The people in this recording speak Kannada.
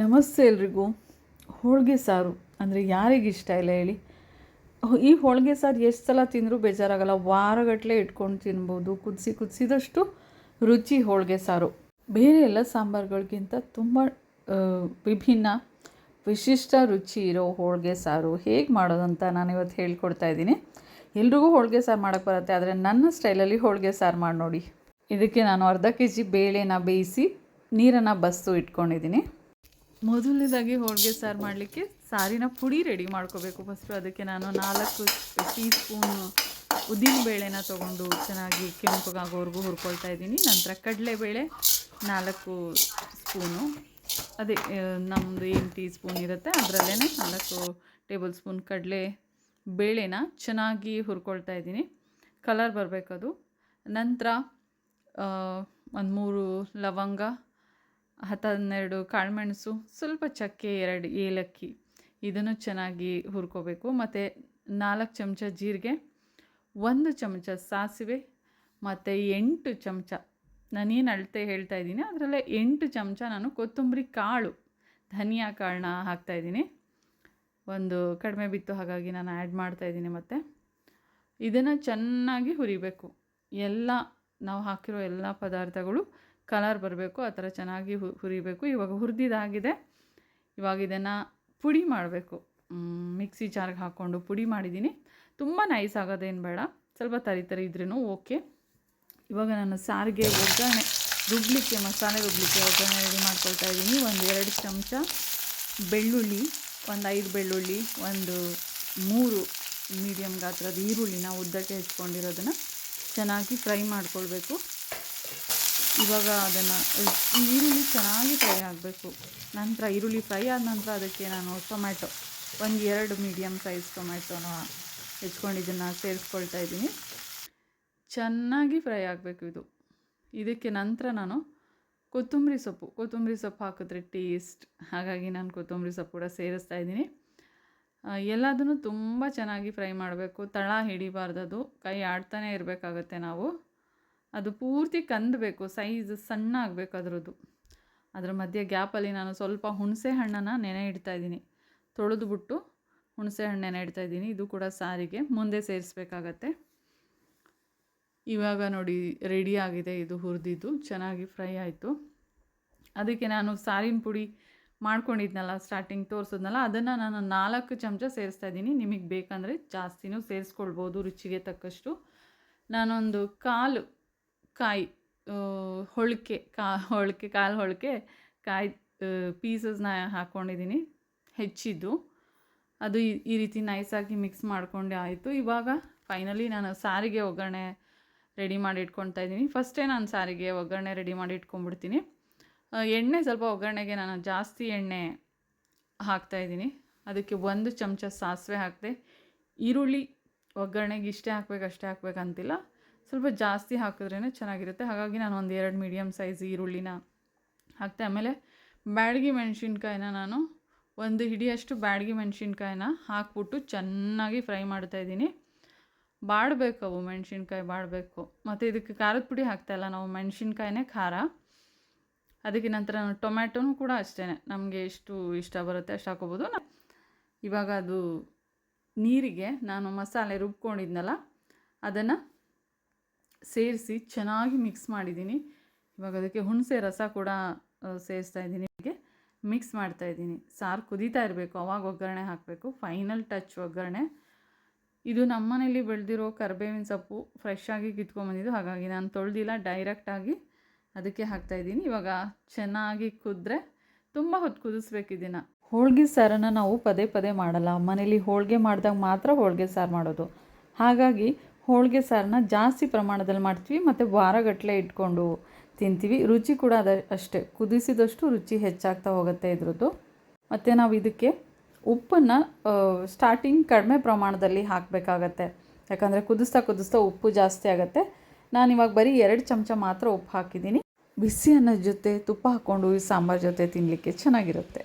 ನಮಸ್ತೆ ಎಲ್ರಿಗೂ. ಹೋಳಿಗೆ ಸಾರು ಅಂದರೆ ಯಾರಿಗಿಷ್ಟ ಇಲ್ಲ ಹೇಳಿ. ಈ ಹೋಳಿಗೆ ಸಾರು ಎಷ್ಟು ಸಲ ತಿಂದರೂ ಬೇಜಾರಾಗಲ್ಲ. ವಾರಗಟ್ಟಲೆ ಇಟ್ಕೊಂಡು ತಿನ್ಬೋದು. ಕುದಿಸಿ ಕುದಿಸಿದಷ್ಟು ರುಚಿ ಹೋಳಿಗೆ ಸಾರು. ಬೇರೆ ಎಲ್ಲ ಸಾಂಬಾರುಗಳಿಗಿಂತ ತುಂಬ ವಿಭಿನ್ನ, ವಿಶಿಷ್ಟ ರುಚಿ ಇರೋ ಹೋಳಿಗೆ ಸಾರು ಹೇಗೆ ಮಾಡೋದಂತ ನಾನು ಇವತ್ತು ಹೇಳ್ಕೊಡ್ತಾ ಇದ್ದೀನಿ. ಎಲ್ರಿಗೂ ಹೋಳಿಗೆ ಸಾರು ಮಾಡೋಕ್ಕೆ ಬರುತ್ತೆ, ಆದರೆ ನನ್ನ ಸ್ಟೈಲಲ್ಲಿ ಹೋಳಿಗೆ ಸಾರು ಮಾಡಿ ನೋಡಿ ಇದಕ್ಕೆ ನಾನು ಅರ್ಧ ಕೆ ಜಿ ಬೇಳೆನ ಬೇಯಿಸಿ ನೀರನ್ನು ಬಸ್ಸು ಇಟ್ಕೊಂಡಿದ್ದೀನಿ. ಮೊದಲನೇದಾಗಿ ಹೋಳಿಗೆ ಸಾರು ಮಾಡಲಿಕ್ಕೆ ಸಾರಿನ ಪುಡಿ ರೆಡಿ ಮಾಡ್ಕೋಬೇಕು. ಫಸ್ಟು ಅದಕ್ಕೆ ನಾನು ನಾಲ್ಕು ಟೀ ಸ್ಪೂನ್ ಉದ್ದಿನ ಬೇಳೆನ ತೊಗೊಂಡು ಚೆನ್ನಾಗಿ ಕೆಂಪಗಾಗೋವರೆಗೂ ಹುರ್ಕೊಳ್ತಾ ಇದ್ದೀನಿ. ನಂತರ ಕಡಲೆಬೇಳೆ ನಾಲ್ಕು ಸ್ಪೂನು ಅದೇ ನಮ್ಮದು ಏನು ಟೀ ಸ್ಪೂನ್ ಇರುತ್ತೆ. ಅದರಲ್ಲೇ ನಾಲ್ಕು ಟೇಬಲ್ ಸ್ಪೂನ್ ಕಡಲೆ ಬೇಳೆನ ಚೆನ್ನಾಗಿ ಹುರ್ಕೊಳ್ತಾ ಇದ್ದೀನಿ. ಕಲರ್ ಬರಬೇಕದು. ನಂತರ ಒಂದು ಮೂರು ಲವಂಗ ಹತ್ತು ಹನ್ನೆರಡು ಕಾಳುಮೆಣಸು, ಸ್ವಲ್ಪ ಚಕ್ಕೆ ಎರಡು ಏಲಕ್ಕಿ, ಇದನ್ನು ಚೆನ್ನಾಗಿ ಹುರ್ಕೋಬೇಕು. ಮತ್ತು ನಾಲ್ಕು ಚಮಚ ಜೀರಿಗೆ, ಒಂದು ಚಮಚ ಸಾಸಿವೆ, ಮತ್ತು ಎಂಟು ಚಮಚ, ನಾನೇನು ಅಳತೆ ಹೇಳ್ತಾ ಇದ್ದೀನಿ, ಅದರಲ್ಲೇ ಎಂಟು ಚಮಚ ನಾನು ಕೊತ್ತಂಬರಿ ಕಾಳು, ಧನಿಯಾ ಕಾಳನ್ನ ಹಾಕ್ತಾಯಿದ್ದೀನಿ ಒಂದು ಕಡಿಮೆ ಬಿತ್ತು ಹಾಗಾಗಿ ನಾನು ಆ್ಯಡ್ ಮಾಡ್ತಾಯಿದ್ದೀನಿ ಮತ್ತು. ಇದನ್ನು ಚೆನ್ನಾಗಿ ಹುರಿಬೇಕು. ಎಲ್ಲ, ನಾವು ಹಾಕಿರೋ ಎಲ್ಲ ಪದಾರ್ಥಗಳು ಕಲರ್ ಬರಬೇಕು, ಆ ಥರ ಚೆನ್ನಾಗಿ ಹುರಿಬೇಕು. ಇವಾಗ ಹುರಿದಿದ್ದಾಗಿದೆ ಇವಾಗ ಇದನ್ನು ಪುಡಿ ಮಾಡಬೇಕು. ಮಿಕ್ಸಿ ಜಾರ್ಗೆ ಹಾಕ್ಕೊಂಡು ಪುಡಿ ಮಾಡಿದ್ದೀನಿ ತುಂಬ ನೈಸ್ ಆಗೋದೇನು ಬೇಡ. ಸ್ವಲ್ಪ ತರಿ ತರಿ ಇದ್ರೂ ಓಕೆ. ಇವಾಗ ನಾನು ಸಾರಿಗೆ ಒಗ್ಗರಣೆ ರುಬ್ಬಲಿಕ್ಕೆ ಮಸಾಲೆ ರುಬ್ಬಲಿಕ್ಕೆ ಒಗ್ಗರಣೆ ರೆಡಿ ಮಾಡ್ಕೊಳ್ತಾ ಇದ್ದೀನಿ ಒಂದು ಎರಡು ಚಮಚ ಬೆಳ್ಳುಳ್ಳಿ, ಒಂದು ಐದು ಬೆಳ್ಳುಳ್ಳಿ, ಒಂದು ಮೂರು ಮೀಡಿಯಮ್ ಗಾತ್ರದ ಈರುಳ್ಳಿನ ಉದ್ದಕ್ಕೆ ಹೆಚ್ಕೊಂಡಿರೋದನ್ನು ಚೆನ್ನಾಗಿ ಫ್ರೈ ಮಾಡ್ಕೊಳ್ಬೇಕು. ಇವಾಗ ಅದನ್ನು ಈರುಳ್ಳಿ ಚೆನ್ನಾಗಿ ಫ್ರೈ ಆಗಬೇಕು. ನಂತರ ಈರುಳ್ಳಿ ಫ್ರೈ ಆದ ನಂತರ ಅದಕ್ಕೆ ನಾನು ಟೊಮ್ಯಾಟೊ, ಒಂದು ಎರಡು ಮೀಡಿಯಮ್ ಸೈಜ್ ಟೊಮ್ಯಾಟೊನ ಹೆಚ್ಕೊಂಡಿದ್ದನ್ನು ಸೇರಿಸ್ಕೊಳ್ತಾ ಇದ್ದೀನಿ ಚೆನ್ನಾಗಿ ಫ್ರೈ ಆಗಬೇಕು ಇದು. ಇದಕ್ಕೆ ನಂತರ ನಾನು ಕೊತ್ತಂಬರಿ ಸೊಪ್ಪು ಕೊತ್ತಂಬರಿ ಸೊಪ್ಪು ಹಾಕಿದ್ರೆ ಟೇಸ್ಟ್ ಹಾಗಾಗಿ ನಾನು ಕೊತ್ತಂಬರಿ ಸೊಪ್ಪು ಕೂಡ ಸೇರಿಸ್ತಾ ಇದ್ದೀನಿ ಎಲ್ಲದನ್ನು ತುಂಬ ಚೆನ್ನಾಗಿ ಫ್ರೈ ಮಾಡಬೇಕು. ತಳ ಹಿಡಿಬಾರ್ದು ಕೈ ಆಡ್ತಾನೆ ಇರಬೇಕಾಗತ್ತೆ ನಾವು. ಅದು ಪೂರ್ತಿ ಕಂದಬೇಕು, ಸೈಜ್ ಸಣ್ಣ ಆಗಬೇಕು ಅದರದ್ದು. ಅದರ ಮಧ್ಯೆ ಗ್ಯಾಪಲ್ಲಿ ನಾನು ಸ್ವಲ್ಪ ಹುಣಸೆ ಹಣ್ಣನ್ನು ನೆನೆ ಇಡ್ತಾ ಇದ್ದೀನಿ. ತೊಳೆದುಬಿಟ್ಟು ಹುಣಸೆ ಹಣ್ಣು ನೆನೆ ಇಡ್ತಾ ಇದ್ದೀನಿ. ಇದು ಕೂಡ ಸಾರಿಗೆ. ಮುಂದೆ ಸೇರಿಸ್ಬೇಕಾಗತ್ತೆ. ಇವಾಗ ನೋಡಿ, ರೆಡಿ ಆಗಿದೆ ಇದು ಹುರಿದಿದ್ದು. ಚೆನ್ನಾಗಿ ಫ್ರೈ ಆಯಿತು. ಅದಕ್ಕೆ ನಾನು ಸಾರಿನ ಪುಡಿ ಮಾಡ್ಕೊಂಡಿದ್ನಲ್ಲ, ಸ್ಟಾರ್ಟಿಂಗ್ ತೋರಿಸಿದ್ನಲ್ಲ, ಅದನ್ನು ನಾನು ನಾಲ್ಕು ಚಮಚ ಸೇರಿಸ್ತಾ ಇದ್ದೀನಿ. ನಿಮಗೆ ಬೇಕಂದರೆ ಜಾಸ್ತಿನೂ ಸೇರಿಸ್ಕೊಳ್ಬೋದು, ರುಚಿಗೆ ತಕ್ಕಷ್ಟು. ನಾನೊಂದು ಕಾಲು ಕಾಯಿ ಹೊಳಕೆ, ಕಾ, ಹೊಳಕೆ, ಕಾಲು ಹೊಳಕೆ, ಕಾಯಿ ಪೀಸಸ್ನ ಹಾಕ್ಕೊಂಡಿದ್ದೀನಿ ಹೆಚ್ಚಿದ್ದು. ಅದು ಈ- ರೀತಿ ನೈಸಾಗಿ ಮಿಕ್ಸ್ ಮಾಡ್ಕೊಂಡೆ ಆಯಿತು. ಇವಾಗ ಫೈನಲಿ ನಾನು ಸಾರಿಗೆ ಒಗ್ಗರಣೆ ರೆಡಿ ಮಾಡಿ ಇಟ್ಕೊಳ್ತಾ ಇದ್ದೀನಿ. ಫಸ್ಟೇ ನಾನು ಸಾರಿಗೆ ಒಗ್ಗರಣೆ ರೆಡಿ ಮಾಡಿ ಇಟ್ಕೊಂಡ್ಬಿಡ್ತೀನಿ. ಎಣ್ಣೆ ಸ್ವಲ್ಪ ಒಗ್ಗರಣೆಗೆ ನಾನು ಜಾಸ್ತಿ ಎಣ್ಣೆ ಹಾಕ್ತಾಯಿದ್ದೀನಿ ಅದಕ್ಕೆ ಒಂದು ಚಮಚ ಸಾಸಿವೆ ಹಾಕಿದೆ, ಈರುಳ್ಳಿ ಒಗ್ಗರಣೆಗೆ ಇಷ್ಟೇ ಹಾಕ್ಬೇಕು, ಅಷ್ಟೇ ಹಾಕ್ಬೇಕಂತಿಲ್ಲ ಸ್ವಲ್ಪ ಜಾಸ್ತಿ ಹಾಕಿದ್ರೇ ಚೆನ್ನಾಗಿರುತ್ತೆ. ಹಾಗಾಗಿ ನಾನು ಒಂದು ಎರಡು ಮೀಡಿಯಮ್ ಸೈಜ್ ಈರುಳ್ಳಿನ ಹಾಕ್ತೆ. ಆಮೇಲೆ ಬ್ಯಾಡಗಿ ಮೆಣಸಿನ್ಕಾಯಿನ ನಾನು ಒಂದು ಹಿಡಿಯಷ್ಟು ಬ್ಯಾಡಗಿ ಮೆಣಸಿನ್ಕಾಯಿನ ಹಾಕ್ಬಿಟ್ಟು ಚೆನ್ನಾಗಿ ಫ್ರೈ ಮಾಡ್ತಾಯಿದ್ದೀನಿ ಬಾಡಬೇಕು ಅವು, ಮೆಣಸಿನ್ಕಾಯಿ ಬಾಡಬೇಕು ಮತ್ತು ಇದಕ್ಕೆ ಖಾರದ ಪುಡಿ ಹಾಕ್ತಾಯಿಲ್ಲ ನಾವು, ಮೆಣಸಿನ್ಕಾಯಿನೇ ಖಾರ. ಅದಕ್ಕೆ ನಂತರ ಟೊಮ್ಯಾಟೊನೂ ಕೂಡ ಅಷ್ಟೇ ನಮಗೆ ಎಷ್ಟು ಇಷ್ಟ ಬರುತ್ತೆ ಅಷ್ಟು ಹಾಕೋಬೋದು. ಇವಾಗ ಅದು ನೀರಿಗೆ ನಾನು ಮಸಾಲೆ ರುಬ್ಕೊಂಡಿದ್ನಲ್ಲ, ಅದನ್ನು ಸೇರಿಸಿ ಚೆನ್ನಾಗಿ ಮಿಕ್ಸ್ ಮಾಡಿದ್ದೀನಿ. ಇವಾಗ ಅದಕ್ಕೆ ಹುಣಸೆ ರಸ ಕೂಡ ಸೇರಿಸ್ತಾ ಇದ್ದೀನಿ ಹೀಗೆ ಮಿಕ್ಸ್ ಮಾಡ್ತಾ ಇದ್ದೀನಿ. ಸಾರು ಕುದೀತಾ ಇರಬೇಕು. ಅವಾಗ ಒಗ್ಗರಣೆ ಹಾಕಬೇಕು. ಫೈನಲ್ ಟಚ್ ಒಗ್ಗರಣೆ. ಇದು ನಮ್ಮನೇಲಿ ಬೆಳೆದಿರೋ ಕರಿಬೇವಿನ ಸೊಪ್ಪು ಫ್ರೆಶ್ ಆಗಿ ಕಿತ್ಕೊಂಬಂದಿದ್ದು. ಹಾಗಾಗಿ ನಾನು ತೊಳೆದಿಲ್ಲ. ಡೈರೆಕ್ಟಾಗಿ ಅದಕ್ಕೆ ಹಾಕ್ತಾಯಿದ್ದೀನಿ ಇವಾಗ ಚೆನ್ನಾಗಿ ಕುದ್ರೆ ತುಂಬ ಹೊತ್ತು ಕುದಿಸ್ಬೇಕು ಇದನ್ನು ಹೋಳಿಗೆ ಸಾರನ್ನು ನಾವು ಪದೇ ಪದೇ ಮಾಡಲ್ಲ. ಮನೇಲಿ ಹೋಳಿಗೆ ಮಾಡಿದಾಗ ಮಾತ್ರ ಹೋಳಿಗೆ ಸಾರು ಮಾಡೋದು. ಹಾಗಾಗಿ ಹೋಳಿಗೆ ಸಾರನ್ನ ಜಾಸ್ತಿ ಪ್ರಮಾಣದಲ್ಲಿ ಮಾಡ್ತೀವಿ, ಮತ್ತು ವಾರಗಟ್ಟಲೆ ಇಟ್ಕೊಂಡು ತಿಂತೀವಿ. ರುಚಿ ಕೂಡ ಅದ ಅಷ್ಟೇ. ಕುದಿಸಿದಷ್ಟು ರುಚಿ ಹೆಚ್ಚಾಗ್ತಾ ಹೋಗುತ್ತೆ ಇದ್ರದ್ದು. ಮತ್ತು ನಾವು ಇದಕ್ಕೆ ಉಪ್ಪನ್ನು ಸ್ಟಾರ್ಟಿಂಗ್ ಕಡಿಮೆ ಪ್ರಮಾಣದಲ್ಲಿ ಹಾಕಬೇಕಾಗತ್ತೆ. ಯಾಕಂದರೆ ಕುದಿಸ್ತಾ ಕುದಿಸ್ತಾ ಉಪ್ಪು ಜಾಸ್ತಿ ಆಗುತ್ತೆ. ನಾನು ಇವಾಗ ಬರೀ ಎರಡು ಚಮಚ ಮಾತ್ರ ಉಪ್ಪು ಹಾಕಿದ್ದೀನಿ. ಬಿಸಿ ಅನ್ನದ ಜೊತೆ ತುಪ್ಪ ಹಾಕ್ಕೊಂಡು ಈ ಸಾಂಬಾರು ಜೊತೆ ತಿನ್ನಲಿಕ್ಕೆ ಚೆನ್ನಾಗಿರುತ್ತೆ.